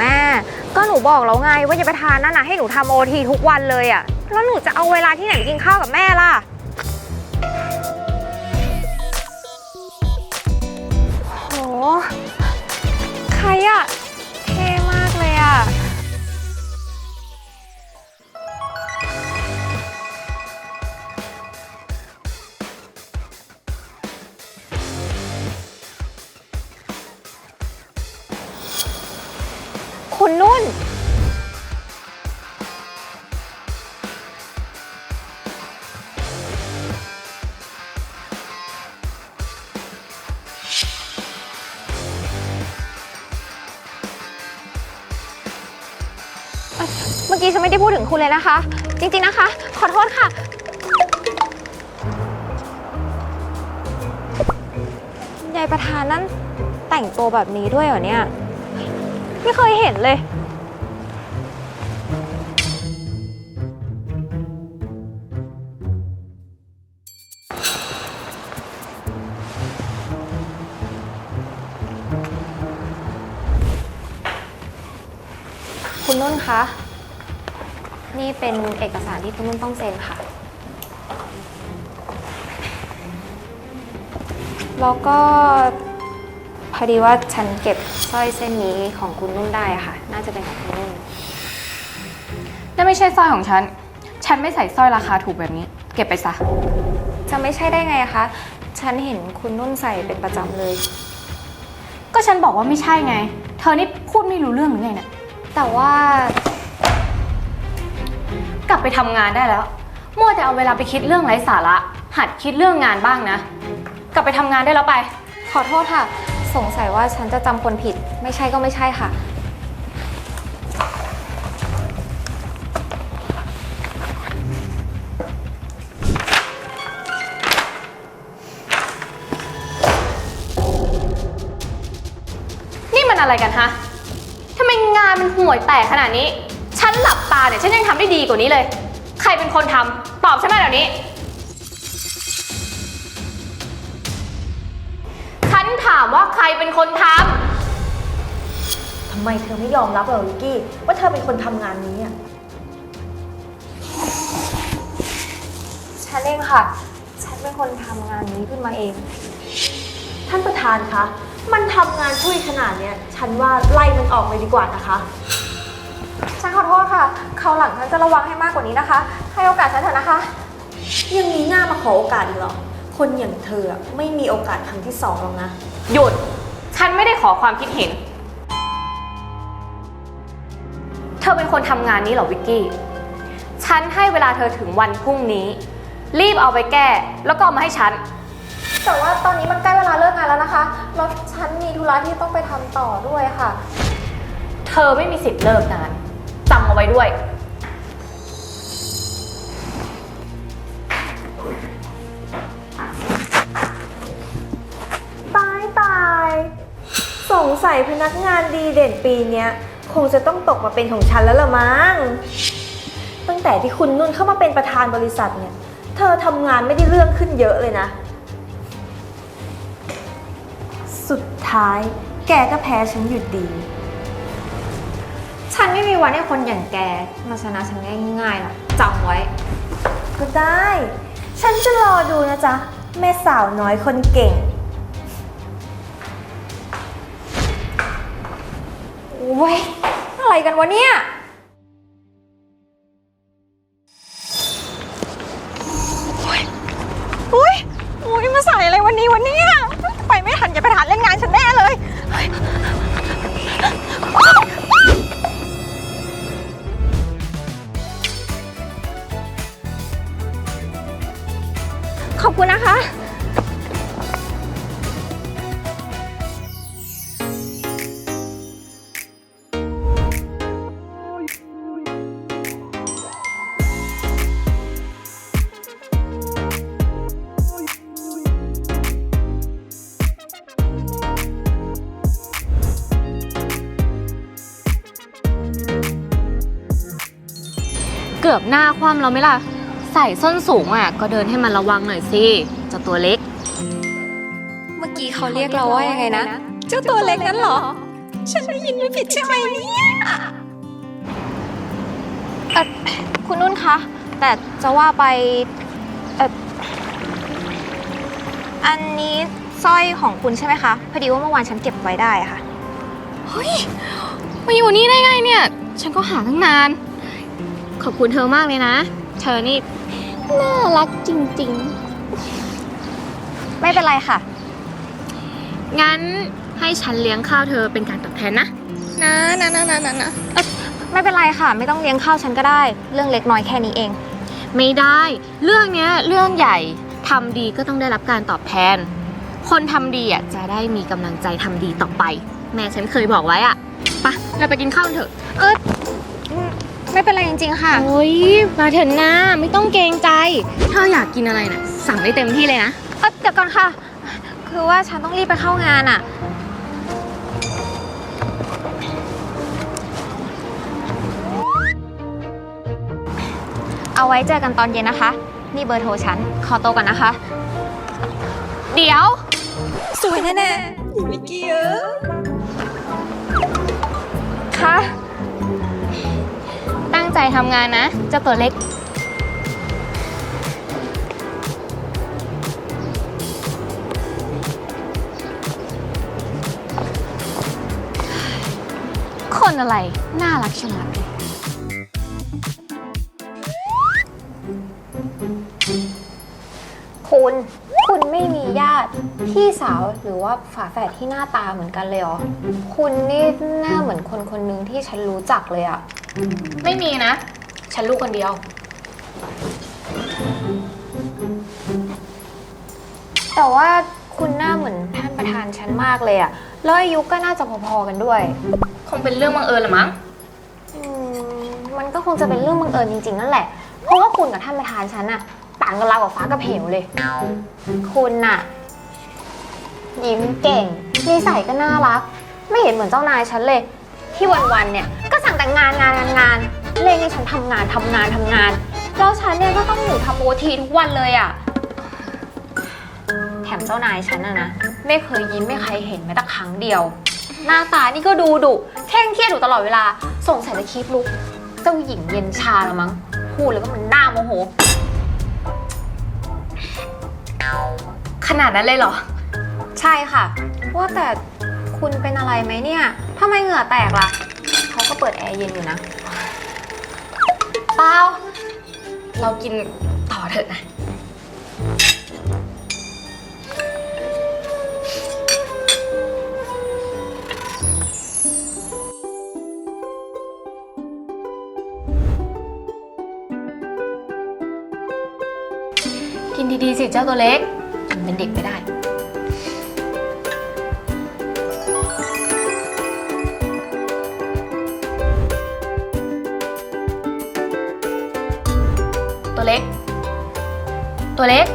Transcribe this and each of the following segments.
แม่ ก็หนูบอกแล้วไงว่าอย่าไปทานนั่นนะให้หนูทำโอทีทุกวันเลยอะแล้วหนูจะเอาเวลาที่ไหนไปกินข้าวกับแม่ล่ะ โห ใครอะ คุณนุ่น เมื่อกี้ฉันไม่ได้พูดถึงคุณเลยนะคะ จริง ๆนะคะ ขอโทษค่ะ ยายประธานนั่นแต่งตัวแบบนี้ด้วยเหรอเนี่ย ไม่เคยเห็นเลย คุณนุ่นคะ นี่เป็นเอกสารที่คุณนุ่นต้องเซ็นค่ะ แล้วก็ พอดีว่าฉันเก็บสร้อยเส้นนี้ของคุณนุ่นได้อะค่ะ น่าจะเป็นของคุณนุ่น นั่นไม่ใช่สร้อยของฉัน ฉันไม่ใส่สร้อยราคาถูกแบบนี้ เก็บไปซะ จะไม่ใช่ได้ไงอะคะ ฉันเห็นคุณนุ่นใส่เป็นประจำเลย ก็ฉันบอกว่าไม่ใช่ไง เธอนี่พูดไม่รู้เรื่องหรือไงเนี่ย แต่ว่า กลับไปทำงานได้แล้ว มัวแต่เอาเวลาไปคิดเรื่องไร้สาระ หัดคิดเรื่องงานบ้างนะ กลับไปทำงานได้แล้วไป ขอโทษค่ะ สงสัยว่าฉันจะจำคนผิด ไม่ใช่ก็ไม่ใช่ค่ะ นี่มันอะไรกันฮะทำไมงานมันห่วยแตกขนาดนี้ ฉันหลับตาเนี่ย ฉันยังทำได้ดีกว่านี้เลย ใครเป็นคนทำตอบฉันมาเดี๋ยวนี้ ถามว่าใครเป็นคนทำทำไมเธอไม่ยอมรับเหรอวิกกี้ ว่าเธอเป็นคนทำงานนี้อะฉันเองค่ะ ฉันเป็นคนทำงานนี้ขึ้นมาเอง ท่านประธานคะ มันทำงานช่วยขนาดเนี้ย ฉันว่าไล่มันออกเลยดีกว่านะคะ ฉันขอโทษค่ะ คราวหลังฉันจะระวังให้มากกว่านี้นะคะ ให้โอกาสฉันเถอะนะคะ ยังมีหน้ามาขอโอกาสอีกเหรอ คนอย่างเธออะไม่มีโอกาสครั้งที่สองหรอกนะ หยุด ฉันไม่ได้ขอความคิดเห็น เธอเป็นคนทำงานนี้เหรอวิกกี้ ฉันให้เวลาเธอถึงวันพรุ่งนี้ รีบเอาไปแก้ แล้วก็เอามาให้ฉัน แต่ว่าตอนนี้มันใกล้เวลาเลิกงานแล้วนะคะแล้วฉันมีธุระที่ต้องไปทำต่อด้วยค่ะ เธอไม่มีสิทธิ์เลิกงานจำเอาไว้ด้วย สงสัยพนักงานดีเด่นปีเนี้ยคงจะต้องตกมาเป็นของฉันแล้วละมั้ง ตั้งแต่ที่คุณนุ่นเข้ามาเป็นประธานบริษัทเนี่ย เธอทำงานไม่ได้เรื่องขึ้นเยอะเลยนะ สุดท้ายแกก็แพ้ฉันอยู่ดี ฉันไม่มีวันให้คนอย่างแกมาชนะฉันง่ายๆหรอกจำไว้ ก็ได้ ฉันจะรอดูนะจ๊ะ แม่สาวน้อยคนเก่ง อ้ยอะไรกันวะเนี่ย เกือบหน้าคว่ำแล้วไหมล่ะ ใส่ส้นสูงอะ ก็เดินให้มันระวังหน่อยสิเจ้าตัวเล็ก เมื่อกี้เขาเรียกเราว่ายังไงนะ เจ้าตัวเล็กนั้นเหรอ ฉันได้ยินไม่ผิดใช่ไหมเนี่ยเออคุณนุ่นคะ แต่จะว่าไปเอออันนี้สร้อยของคุณใช่ไหมคะ พอดีว่าเมื่อวานฉันเก็บไว้ได้อะค่ะเฮ้ยมาอยู่นี่ได้ไงเนี่ย ฉันก็หาตั้งนาน ขอบคุณเธอมากเลยนะ เธอนี่น่ารักจริงไม่เป็นไรค่ะๆงั้นให้ฉันเลี้ยงข้าวเธอเป็นการตอบแทนนะ นะนะนะนะนะนะไม่เป็นไรค่ะ ไม่ต้องเลี้ยงข้าวฉันก็ได้ เรื่องเล็กน้อยแค่นี้เอง ไม่ได้ เรื่องเนี้ยเรื่องใหญ่ทำดีก็ต้องได้รับการตอบแทน คนทำดีอะจะได้มีกำลังใจทำดีต่อไป แม่ฉันเคยบอกไว้อะไปะเราไปกินข้าวกันเถอะ เออ ไม่เป็นไรจริงๆค่ะ โอ้ยมาเถอะนะไม่ต้องเกรงใจเธออยากกินอะไรนะ่ะ สั่งได้เต็มที่เลยนะเออเดี๋ยวก่อนค่ะ คือว่าฉันต้องรีบไปเข้างานอะเอาไว้เจอกันตอนเย็นนะคะ นี่เบอร์โทรฉัน ขอตัวก่อนนะคะ เดี๋ยว สวยแน่ๆอยู่วิกกี้เออค่ะ ตั้งใจทำงานนะ เจ้าตัวเล็ก คนอะไร น่ารักชะมัดเลยคุณ คุณไม่มีญาติพี่สาวหรือว่าฝาแฝดที่หน้าตาเหมือนกันเลยเหรอ คุณนี่หน้าเหมือนคนคนหนึ่งที่ฉันรู้จักเลยอะ ไม่มีนะ ฉันลูกคนเดียว แต่ว่าคุณหน้าเหมือนท่านประธานฉันมากเลยอะแล้วอายุก็น่าจะพอๆกันด้วย คงเป็นเรื่องบังเอิญละมั้ง อืมมันก็คงจะเป็นเรื่องบังเอิญจริงๆนั่นแหละ เพราะว่าคุณกับท่านประธานฉันอะต่างกันราวกับฟ้ากับเหวเลย คุณน่ะ ยิ้มเก่งนิสัยก็น่ารัก ไม่เห็นเหมือนเจ้านายฉันเลย ที่วันๆเนี่ยก็สั่ง แต่งานงานงานงานเร่งให้ฉันทำงานทำงานทำงาน แล้วฉันเนี่ยก็ต้องอยู่ทำโอทีทุกวันเลยอะแถมเจ้านายฉันอะนะ ไม่เคยยิ้มไม่ใครเห็นแม้แต่ครั้งเดียว หน้าตานี่ก็ดูดุแข่งเครียดอยู่ตลอดเวลาสงสัยจะคีบลุก เจ้าหญิงเย็นชาละมั้ง พูดแล้วก็มันหน้าโมโห ขนาดนั้นเลยเหรอ ใช่ค่ะ ว่าแต่คุณเป็นอะไรไหมเนี่ยทำไมเหงื่อแตกล่ะ เปิดแอร์เย็นอยู่นะ เปล่า เรากินต่อเถอะนะ กินดีๆสิเจ้าตัวเล็กยังเป็นเด็กไม่ได้ ตัวเล็ก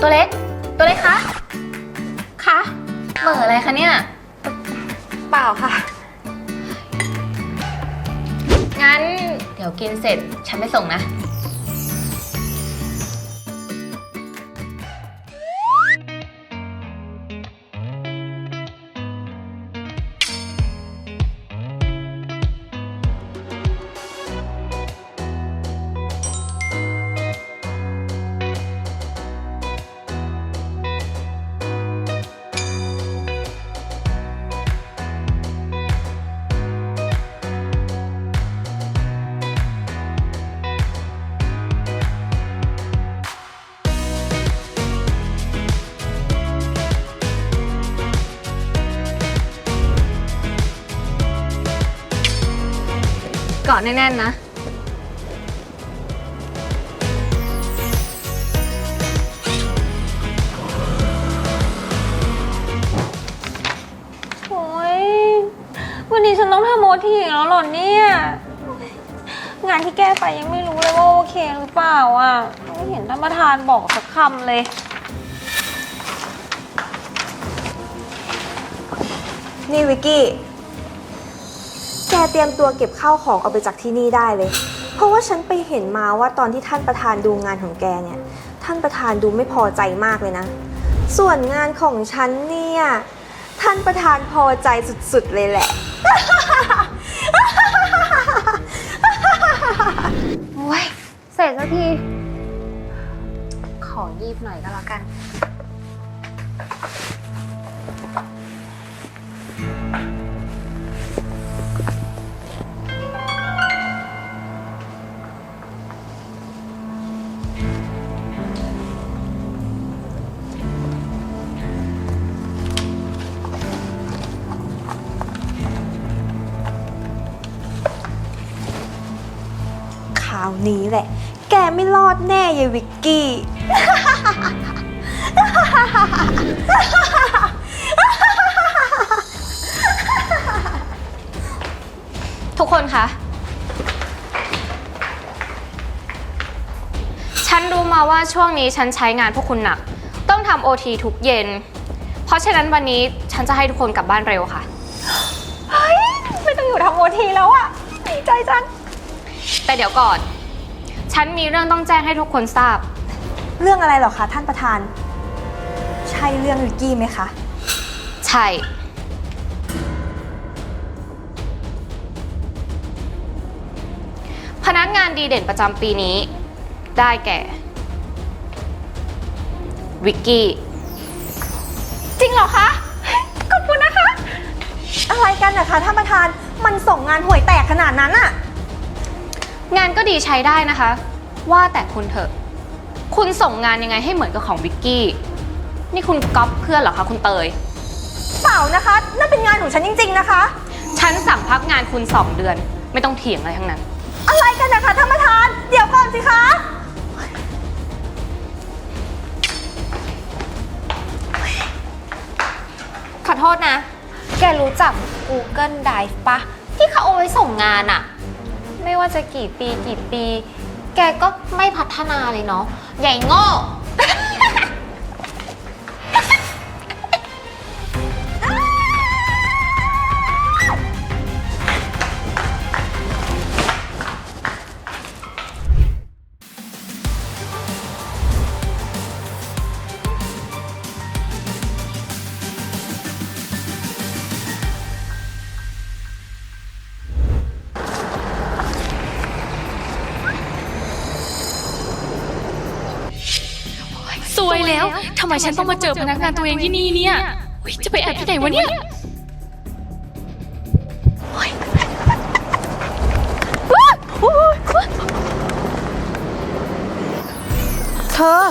ตัวเล็ก ตัวเล็กคะคะเหม่ออะไรคะเนี่ย เปล่าค่ะ งั้นเดี๋ยวกินเสร็จฉันไปส่งนะ แน่นๆนะ โอ้ย วันนี้ฉันต้องทำโอทีอีกแล้วเหรอเนี่ย งานที่แก้ไปยังไม่รู้เลยว่าโอเคหรือเปล่าอะ ไม่เห็นท่านประธานบอกสักคำเลย นี่วิกกี้ กเตรียมตัวเก็บข้าวของออกไปจากที่นี่ได้เลย เพราะว่าฉันไปเห็นมาว่าตอนที่ท่านประธานดูงานของแกเนี่ย ท่านประธานดูไม่พอใจมากเลยนะ ส่วนงานของฉันเนี่ย ท่านประธานพอใจสุดๆเลยแหละ โอ้ยเสร็จสักที ขอรีบหน่อยก็แล้วกันาวนี้แหละ แกไม่รอดแน่ยายวิกกี้ ทุกคนคะ ฉันรู้มาว่าช่วงนี้ฉันใช้งานพวกคุณหนัก ต้องทำโอทีทุกเย็น เพราะฉะนั้นวันนี้ฉันจะให้ทุกคนกลับบ้านเร็วค่ะไม่ต้องอยู่ทำโอทีแล้วอะดีใจจัง แต่เดี๋ยวก่อน ฉันมีเรื่องต้องแจ้งให้ทุกคนทราบ เรื่องอะไรเหรอคะท่านประธาน ใช่เรื่องวิกกี้ไหมคะ ใช่ พนักงานดีเด่นประจำปีนี้ ได้แก่ วิกกี้ จริงเหรอคะ ขอบคุณนะคะ อะไรกันนะคะท่านประธานมันส่งงานห่วยแตกขนาดนั้นอะ งานก็ดีใช้ได้นะคะ ว่าแต่คุณเถอะ คุณส่งงานยังไงให้เหมือนกับของวิกกี้ นี่คุณก๊อปเพื่อนเหรอคะคุณเตย เปล่านะคะ นั่นเป็นงานของฉันจริง ๆ นะคะ ฉันสั่งพักงานคุณ2เดือน ไม่ต้องเถียงอะไรทั้งนั้น อะไรกันนะคะท่านประธาน เดี๋ยวก่อนสิคะ ขอโทษนะ แกรู้จัก Google Drive ปะที่เขาเอาไว้ส่งงานอะ ไม่ว่าจะกี่ปีกี่ปี แกก็ไม่พัฒนาเลยเนาะใหญ่โง่ำไมฉันต้องมาเจอพนักงานตัวเองที่นี่เนี่ยอุ๊ยจะไปแอบที่ไหนวะเนี่ยเธอ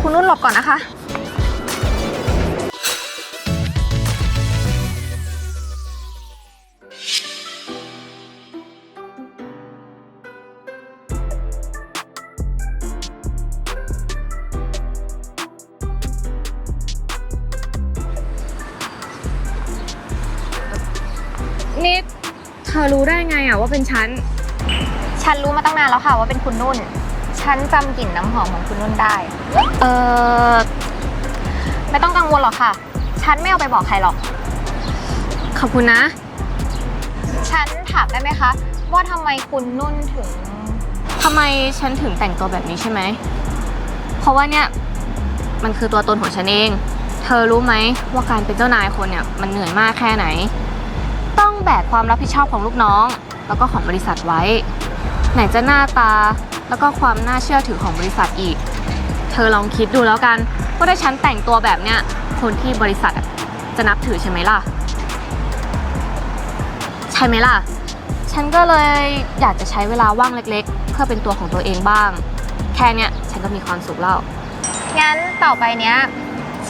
คุณนุ่นหลบก่อนนะคะ นี่เธอรู้ได้ไงอะว่าเป็นฉัน ฉันรู้มาตั้งนานแล้วค่ะว่าเป็นคุณนุ่น ฉันจำกลิ่นน้ำหอมของคุณนุ่นได้ เออไม่ต้องกังวลหรอกค่ะ ฉันไม่เอาไปบอกใครหรอก ขอบคุณนะ ฉันถามได้ไหมคะ ว่าทำไมคุณนุ่นถึง ทำไมฉันถึงแต่งตัวแบบนี้ใช่ไหม เพราะว่าเนี่ย มันคือตัวตนของฉันเอง เธอรู้ไหมว่าการเป็นเจ้านายคนเนี่ย มันเหนื่อยมากแค่ไหน ต้องแบกความรับผิดชอบของลูกน้อง แล้วก็ของบริษัทไว้ ไหนจะหน้าตาแล้วก็ความน่าเชื่อถือของบริษัทอีก เธอลองคิดดูแล้วกันว่าถ้าฉันแต่งตัวแบบเนี้ยคนที่บริษัทอะจะนับถือใช่ไหมล่ะ ใช่ไหมล่ะ ฉันก็เลยอยากจะใช้เวลาว่างเล็กๆ เพื่อเป็นตัวของตัวเองบ้าง แค่เนี้ยฉันก็มีความสุขแล้ว งั้นต่อไปเนี้ย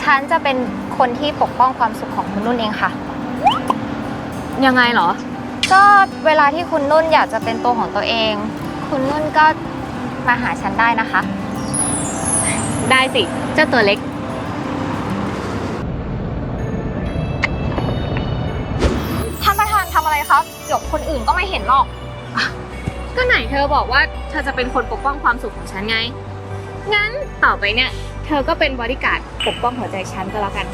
ฉันจะเป็นคนที่ปกป้องความสุขของคุณนุ่นเองค่ะ ยังไงเหรอ ก็เวลาที่คุณนุ่นอยากจะเป็นตัวของตัวเอง คุณนุ่นก็มาหาฉันได้นะคะ ได้สิ เจ้าตัวเล็ก ท่านประธานทำอะไรคะเดี๋ยวคนอื่นก็ไม่เห็นหรอก ก็ไหนเธอบอกว่าเธอจะเป็นคนปกป้องความสุขของฉันไง งั้นต่อไปเนี่ย เธอก็เป็นบริการดปกป้องหัวใจฉันก็แล้วกัน